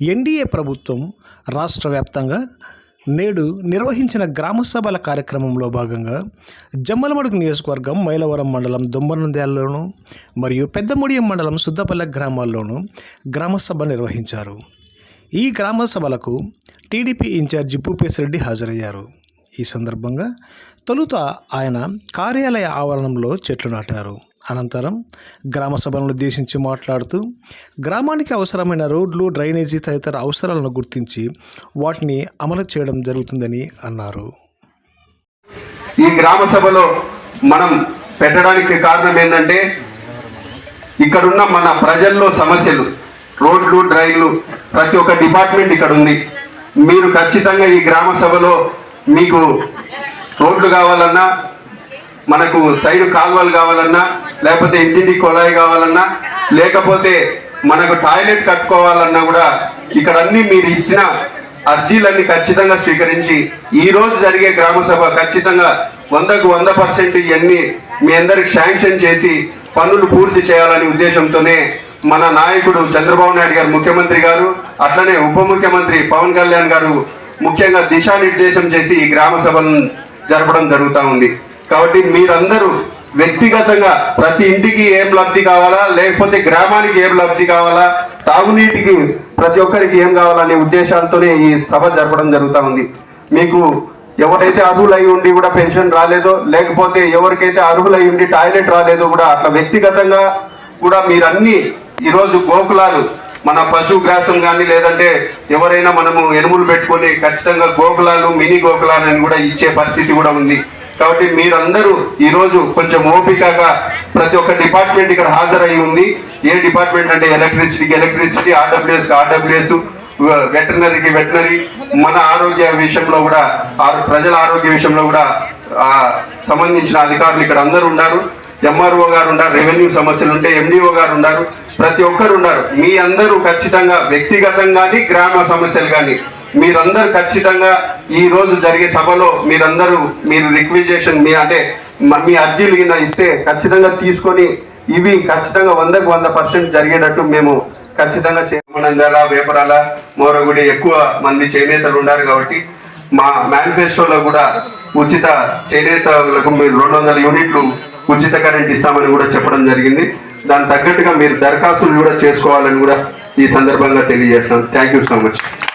NDA ప్రభుత్వం రాష్ట్ర వ్యాప్తంగా నేడు నిర్వహించిన గ్రామసభల కార్యక్రమంలో భాగంగా జమ్మలమడుగు నియోజకవర్గం మైలవరం మండలం దొంబనంద్యాలలోను మరియు పెద్దముడియం మండలం సుద్దపల్లె గ్రామాల్లోనూ గ్రామసభ నిర్వహించారు. ఈ గ్రామ సభలకు టీడీపీ ఇన్ఛార్జి భూపేశ్ రెడ్డి హాజరయ్యారు. ఈ సందర్భంగా తొలుత ఆయన కార్యాలయ ఆవరణంలో చెట్లు నాటారు. అనంతరం గ్రామ సభలను ఉద్దేశించి మాట్లాడుతూ గ్రామానికి అవసరమైన రోడ్లు డ్రైనేజీ తదితర అవసరాలను గుర్తించి వాటిని అమలు చేయడం జరుగుతుందని అన్నారు. ఈ గ్రామ సభలో మనం పెట్టడానికి కారణం ఏంటంటే ఇక్కడున్న మన ప్రజల్లో సమస్యలు రోడ్లు డ్రైన్లు ప్రతి ఒక్క డిపార్ట్మెంట్ ఇక్కడ ఉంది. మీరు ఖచ్చితంగా ఈ గ్రామ సభలో మీకు రోడ్లు కావాలన్నా మనకు సైడ్ కాలువలు కావాలన్నా లేకపోతే ఇంటింటి కొలాయి కావాలన్నా లేకపోతే మనకు టాయిలెట్ కట్టుకోవాలన్నా కూడా ఇక్కడ అన్ని మీరు ఇచ్చిన అర్జీలన్నీ ఖచ్చితంగా స్వీకరించి ఈ రోజు జరిగే గ్రామ సభ ఖచ్చితంగా వందకు వంద పర్సెంట్ ఇవన్నీ మీ అందరికి శాంక్షన్ చేసి పనులు పూర్తి చేయాలనే ఉద్దేశంతోనే మన నాయకుడు చంద్రబాబు నాయుడు గారు ముఖ్యమంత్రి గారు అట్లనే ఉప ముఖ్యమంత్రి పవన్ కళ్యాణ్ గారు ముఖ్యంగా దిశానిర్దేశం చేసి ఈ గ్రామసభను జరపడం జరుగుతూ ఉంది. కాబట్టి మీరందరూ వ్యక్తిగతంగా ప్రతి ఇంటికి ఏం లబ్ధి కావాలా? లేకపోతే గ్రామానికి ఏం లబ్ధి కావాలా? తాగునీటికి ప్రతి ఒక్కరికి ఏం కావాలనే ఉద్దేశాలతోనే ఈ సభ జరపడం జరుగుతూ ఉంది. మీకు ఎవరైతే అర్హులై ఉండి కూడా పెన్షన్ రాలేదో లేకపోతే ఎవరికైతే అర్హులై ఉండి టాయిలెట్ రాలేదో కూడా అట్లా వ్యక్తిగతంగా కూడా మీరన్నీ ఈరోజు గోకులాలు. మన పశు గ్రాసం కానీ లేదంటే ఎవరైనా మనము ఎనుములు పెట్టుకొని ఖచ్చితంగా గోకులాలు మినీ గోకులాలని కూడా ఇచ్చే పరిస్థితి కూడా ఉంది. కాబట్టి మీరందరూ ఈరోజు కొంచెం ఓపికగా ప్రతి ఒక్క డిపార్ట్మెంట్ ఇక్కడ హాజరై ఉంది. ఏ డిపార్ట్మెంట్ అంటే ఎలక్ట్రిసిటీకి ఎలక్ట్రిసిటీ ఆర్డబ్ల్యూఎస్కి ఆర్డబ్ల్యూఎస్ వెటర్నరీకి వెటనరీ. మన ఆరోగ్య విషయంలో కూడా ప్రజల ఆరోగ్య విషయంలో కూడా సంబంధించిన అధికారులు ఇక్కడ అందరూ ఉన్నారు. ఎంఆర్ఓ గారు ఉన్నారు రెవెన్యూ సమస్యలు ఉంటే ఎండిఓ గారు ఉన్నారు. ప్రతి ఒక్కరు ఉన్నారు. మీ అందరూ ఖచ్చితంగా వ్యక్తిగతంగాని గ్రామ సమస్యలు కానీ మీరందరూ ఖచ్చితంగా ఈ రోజు జరిగే సభలో మీరందరూ మీరు రిక్విజేషన్ మీ అంటే మీ అర్జీలు కింద ఇస్తే ఖచ్చితంగా తీసుకొని ఇవి ఖచ్చితంగా వందకు వంద పర్సెంట్ జరిగేటట్టు మేము ఖచ్చితంగా చేయమనందాల వేపరాల మోరగుడి ఎక్కువ మంది చేనేతలు ఉన్నారు కాబట్టి మా మేనిఫెస్టోలో కూడా ఉచిత చేనేతలకు మీరు రెండు వందల యూనిట్లు ఉచిత కరెంట్ ఇస్తామని కూడా చెప్పడం జరిగింది. దాని తగ్గట్టుగా మీరు దరఖాస్తులు కూడా చేసుకోవాలని కూడా ఈ సందర్భంగా తెలియజేస్తాం థ్యాంక్ యూ సో మచ్